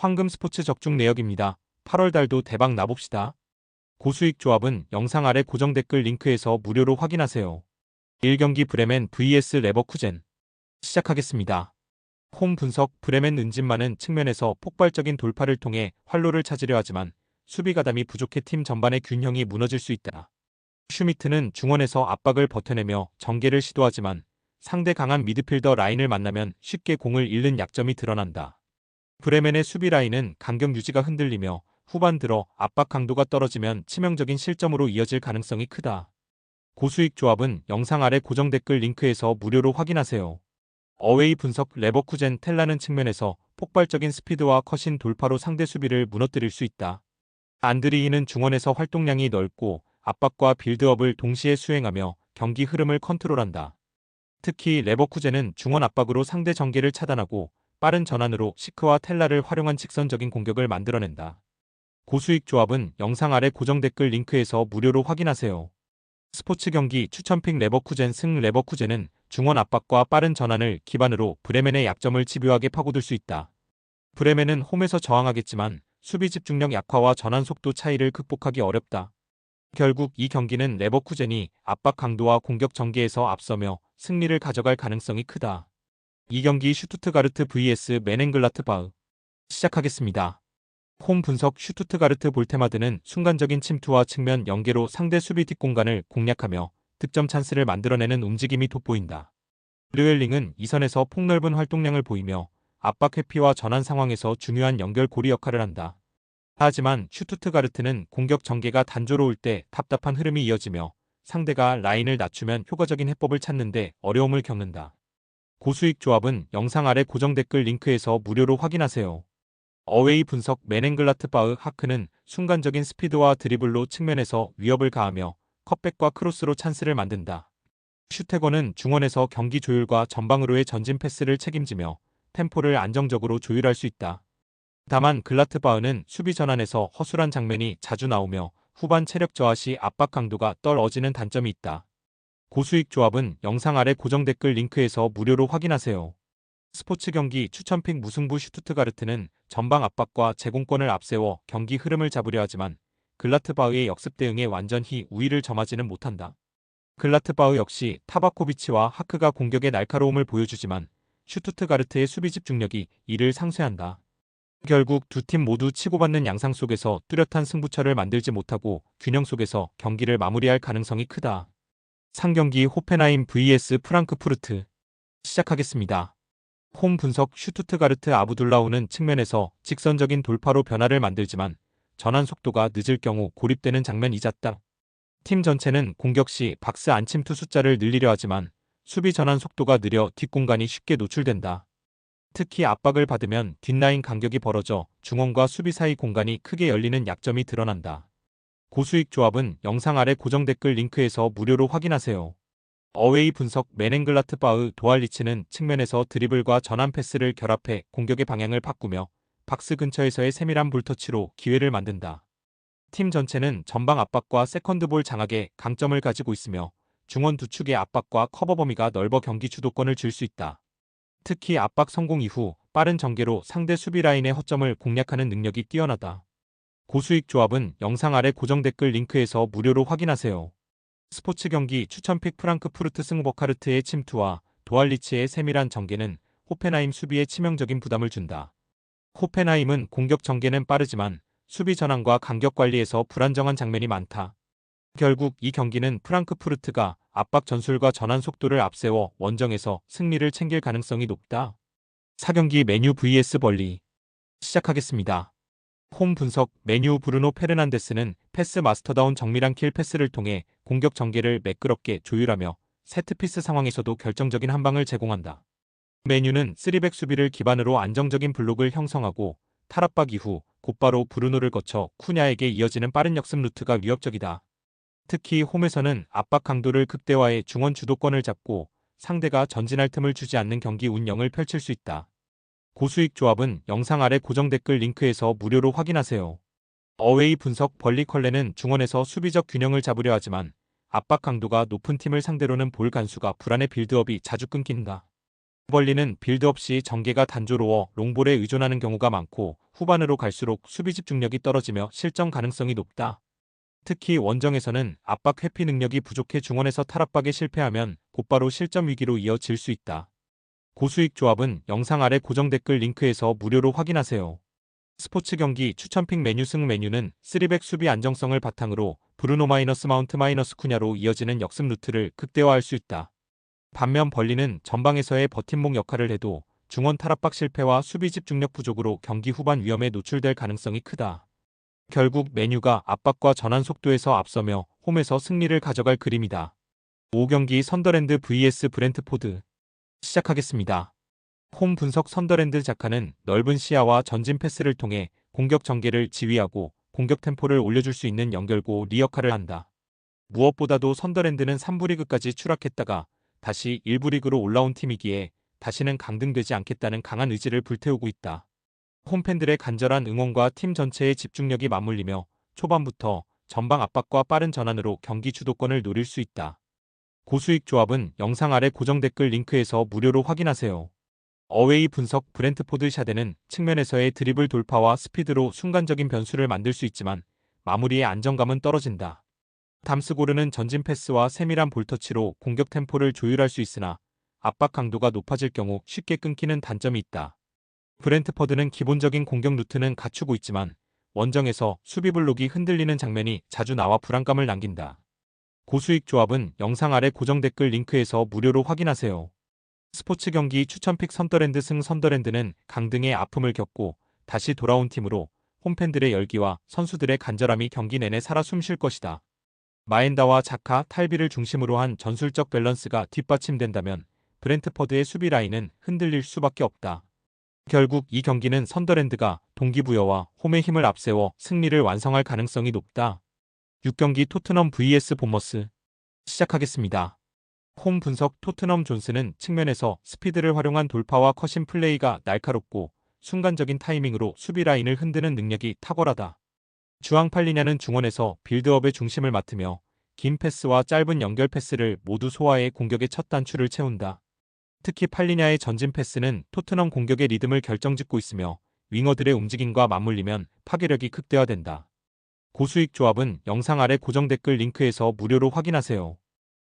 황금 스포츠 적중 내역입니다. 8월 달도 대박 나봅시다. 고수익 조합은 영상 아래 고정 댓글 링크에서 무료로 확인하세요. 1경기 브레멘 vs 레버쿠젠 시작하겠습니다. 홈 분석 브레멘 은진만은 측면에서 폭발적인 돌파를 통해 활로를 찾으려 하지만 수비 가담이 부족해 팀 전반의 균형이 무너질 수 있다. 슈미트는 중원에서 압박을 버텨내며 전개를 시도하지만 상대 강한 미드필더 라인을 만나면 쉽게 공을 잃는 약점이 드러난다. 브레멘의 수비 라인은 간격 유지가 흔들리며 후반 들어 압박 강도가 떨어지면 치명적인 실점으로 이어질 가능성이 크다. 고수익 조합은 영상 아래 고정 댓글 링크에서 무료로 확인하세요. 어웨이 분석 레버쿠젠 텔라는 측면에서 폭발적인 스피드와 커신 돌파로 상대 수비를 무너뜨릴 수 있다. 안드리히는 중원에서 활동량이 넓고 압박과 빌드업을 동시에 수행하며 경기 흐름을 컨트롤한다. 특히 레버쿠젠은 중원 압박으로 상대 전개를 차단하고 빠른 전환으로 시크와 텔라를 활용한 직선적인 공격을 만들어낸다. 고수익 조합은 영상 아래 고정 댓글 링크에서 무료로 확인하세요. 스포츠 경기 추천픽 레버쿠젠 승 레버쿠젠은 중원 압박과 빠른 전환을 기반으로 브레멘의 약점을 집요하게 파고들 수 있다. 브레멘은 홈에서 저항하겠지만 수비 집중력 약화와 전환 속도 차이를 극복하기 어렵다. 결국 이 경기는 레버쿠젠이 압박 강도와 공격 전개에서 앞서며 승리를 가져갈 가능성이 크다. 이 경기 슈투트가르트 vs 메넨글라트바흐 시작하겠습니다. 홈 분석 슈투트가르트 볼테마드는 순간적인 침투와 측면 연계로 상대 수비 뒷공간을 공략하며 득점 찬스를 만들어내는 움직임이 돋보인다. 르웰링은 이선에서 폭넓은 활동량을 보이며 압박 회피와 전환 상황에서 중요한 연결 고리 역할을 한다. 하지만 슈투트가르트는 공격 전개가 단조로울 때 답답한 흐름이 이어지며 상대가 라인을 낮추면 효과적인 해법을 찾는데 어려움을 겪는다. 고수익 조합은 영상 아래 고정 댓글 링크에서 무료로 확인하세요. 어웨이 분석 메넨글라트바흐 하크는 순간적인 스피드와 드리블로 측면에서 위협을 가하며 컵백과 크로스로 찬스를 만든다. 슈테거는 중원에서 경기 조율과 전방으로의 전진 패스를 책임지며 템포를 안정적으로 조율할 수 있다. 다만 글라트바흐는 수비 전환에서 허술한 장면이 자주 나오며 후반 체력 저하 시 압박 강도가 떨어지는 단점이 있다. 고수익 조합은 영상 아래 고정 댓글 링크에서 무료로 확인하세요. 스포츠 경기 추천픽 무승부 슈투트가르트는 전방 압박과 제공권을 앞세워 경기 흐름을 잡으려 하지만 글라트바흐의 역습 대응에 완전히 우위를 점하지는 못한다. 글라트바흐 역시 타바코비치와 하크가 공격의 날카로움을 보여주지만 슈투트가르트의 수비 집중력이 이를 상쇄한다. 결국 두 팀 모두 치고받는 양상 속에서 뚜렷한 승부처를 만들지 못하고 균형 속에서 경기를 마무리할 가능성이 크다. 상경기 호펜하임 vs 프랑크푸르트 시작하겠습니다. 홈 분석 슈투트가르트 아부둘라우는 측면에서 직선적인 돌파로 변화를 만들지만 전환 속도가 늦을 경우 고립되는 장면이 잦다. 팀 전체는 공격 시 박스 안침 투 숫자를 늘리려 하지만 수비 전환 속도가 느려 뒷공간이 쉽게 노출된다. 특히 압박을 받으면 뒷라인 간격이 벌어져 중원과 수비 사이 공간이 크게 열리는 약점이 드러난다. 고수익 조합은 영상 아래 고정 댓글 링크에서 무료로 확인하세요. 어웨이 분석 메넨글라트 바흐 도알리치는 측면에서 드리블과 전환 패스를 결합해 공격의 방향을 바꾸며 박스 근처에서의 세밀한 볼터치로 기회를 만든다. 팀 전체는 전방 압박과 세컨드볼 장악에 강점을 가지고 있으며 중원 두 축의 압박과 커버 범위가 넓어 경기 주도권을 줄 수 있다. 특히 압박 성공 이후 빠른 전개로 상대 수비 라인의 허점을 공략하는 능력이 뛰어나다. 고수익 조합은 영상 아래 고정 댓글 링크에서 무료로 확인하세요. 스포츠 경기 추천픽 프랑크푸르트 승버카르트의 침투와 도알리치의 세밀한 전개는 호펜하임 수비에 치명적인 부담을 준다. 호펜하임은 공격 전개는 빠르지만 수비 전환과 간격 관리에서 불안정한 장면이 많다. 결국 이 경기는 프랑크푸르트가 압박 전술과 전환 속도를 앞세워 원정에서 승리를 챙길 가능성이 높다. 4경기 메뉴 vs 벌리 시작하겠습니다. 홈 분석 메뉴 브루노 페르난데스는 패스 마스터다운 정밀한 킬 패스를 통해 공격 전개를 매끄럽게 조율하며 세트피스 상황에서도 결정적인 한 방을 제공한다. 메뉴는 3백 수비를 기반으로 안정적인 블록을 형성하고 탈압박 이후 곧바로 브루노를 거쳐 쿠냐에게 이어지는 빠른 역습 루트가 위협적이다. 특히 홈에서는 압박 강도를 극대화해 중원 주도권을 잡고 상대가 전진할 틈을 주지 않는 경기 운영을 펼칠 수 있다. 고수익 조합은 영상 아래 고정 댓글 링크에서 무료로 확인하세요. 어웨이 분석 벌리 컬레는 중원에서 수비적 균형을 잡으려 하지만 압박 강도가 높은 팀을 상대로는 볼 간수가 불안의 빌드업이 자주 끊긴다. 벌리는 빌드업 시 전개가 단조로워 롱볼에 의존하는 경우가 많고 후반으로 갈수록 수비 집중력이 떨어지며 실점 가능성이 높다. 특히 원정에서는 압박 회피 능력이 부족해 중원에서 탈압박에 실패하면 곧바로 실점 위기로 이어질 수 있다. 고수익 조합은 영상 아래 고정 댓글 링크에서 무료로 확인하세요. 스포츠 경기 추천픽 메뉴 승 메뉴는 3백 수비 안정성을 바탕으로 브루노 마이너스 마운트 마이너스 쿠냐로 이어지는 역습 루트를 극대화할 수 있다. 반면 벌리는 전방에서의 버팀목 역할을 해도 중원 탈압박 실패와 수비 집중력 부족으로 경기 후반 위험에 노출될 가능성이 크다. 결국 메뉴가 압박과 전환 속도에서 앞서며 홈에서 승리를 가져갈 그림이다. 5경기 선더랜드 vs 브렌트포드 시작하겠습니다. 홈 분석 선더랜드 자카는 넓은 시야와 전진 패스를 통해 공격 전개를 지휘하고 공격 템포를 올려줄 수 있는 연결고 리 역할을 한다. 무엇보다도 선더랜드는 3부 리그까지 추락했다가 다시 1부 리그로 올라온 팀이기에 다시는 강등되지 않겠다는 강한 의지를 불태우고 있다. 홈팬들의 간절한 응원과 팀 전체의 집중력이 맞물리며 초반부터 전방 압박과 빠른 전환으로 경기 주도권을 노릴 수 있다. 고수익 조합은 영상 아래 고정 댓글 링크에서 무료로 확인하세요. 어웨이 분석 브렌트포드 샤데는 측면에서의 드리블 돌파와 스피드로 순간적인 변수를 만들 수 있지만 마무리의 안정감은 떨어진다. 담스고르는 전진 패스와 세밀한 볼터치로 공격 템포를 조율할 수 있으나 압박 강도가 높아질 경우 쉽게 끊기는 단점이 있다. 브렌트퍼드는 기본적인 공격 루트는 갖추고 있지만 원정에서 수비 블록이 흔들리는 장면이 자주 나와 불안감을 남긴다. 고수익 조합은 영상 아래 고정 댓글 링크에서 무료로 확인하세요. 스포츠 경기 추천픽 선더랜드 승 선더랜드는 강등의 아픔을 겪고 다시 돌아온 팀으로 홈팬들의 열기와 선수들의 간절함이 경기 내내 살아 숨쉴 것이다. 마엔다와 자카, 탈비를 중심으로 한 전술적 밸런스가 뒷받침된다면 브렌트퍼드의 수비 라인은 흔들릴 수밖에 없다. 결국 이 경기는 선더랜드가 동기부여와 홈의 힘을 앞세워 승리를 완성할 가능성이 높다. 6경기 토트넘 vs 본머스 시작하겠습니다. 홈 분석 토트넘 존스는 측면에서 스피드를 활용한 돌파와 컷신 플레이가 날카롭고 순간적인 타이밍으로 수비 라인을 흔드는 능력이 탁월하다. 주앙 팔리냐는 중원에서 빌드업의 중심을 맡으며 긴 패스와 짧은 연결 패스를 모두 소화해 공격의 첫 단추를 채운다. 특히 팔리냐의 전진 패스는 토트넘 공격의 리듬을 결정짓고 있으며 윙어들의 움직임과 맞물리면 파괴력이 극대화된다. 고수익 조합은 영상 아래 고정 댓글 링크에서 무료로 확인하세요.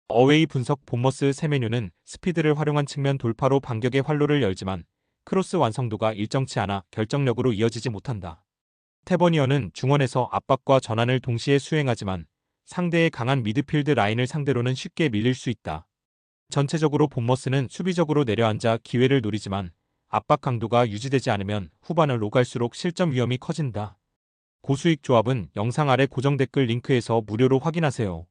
어웨이 분석 본머스 세 메뉴는 스피드를 활용한 측면 돌파로 반격의 활로를 열지만 크로스 완성도가 일정치 않아 결정력으로 이어지지 못한다. 테버니어는 중원에서 압박과 전환을 동시에 수행하지만 상대의 강한 미드필드 라인을 상대로는 쉽게 밀릴 수 있다. 전체적으로 본머스는 수비적으로 내려앉아 기회를 노리지만 압박 강도가 유지되지 않으면 후반을로 갈수록 실점 위험이 커진다. 고수익 조합은 영상 아래 고정 댓글 링크에서 무료로 확인하세요.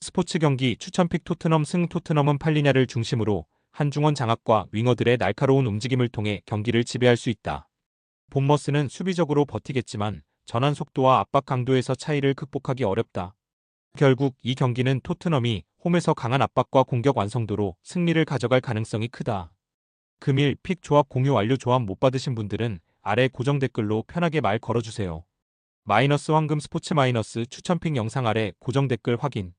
스포츠 경기 추천픽 토트넘 승 토트넘은 팔리냐를 중심으로 한중원 장악과 윙어들의 날카로운 움직임을 통해 경기를 지배할 수 있다. 본머스는 수비적으로 버티겠지만 전환 속도와 압박 강도에서 차이를 극복하기 어렵다. 결국 이 경기는 토트넘이 홈에서 강한 압박과 공격 완성도로 승리를 가져갈 가능성이 크다. 금일 픽 조합 공유 완료 조합 못 받으신 분들은 아래 고정 댓글로 편하게 말 걸어주세요. 마이너스 황금 스포츠 마이너스 추천픽 영상 아래 고정 댓글 확인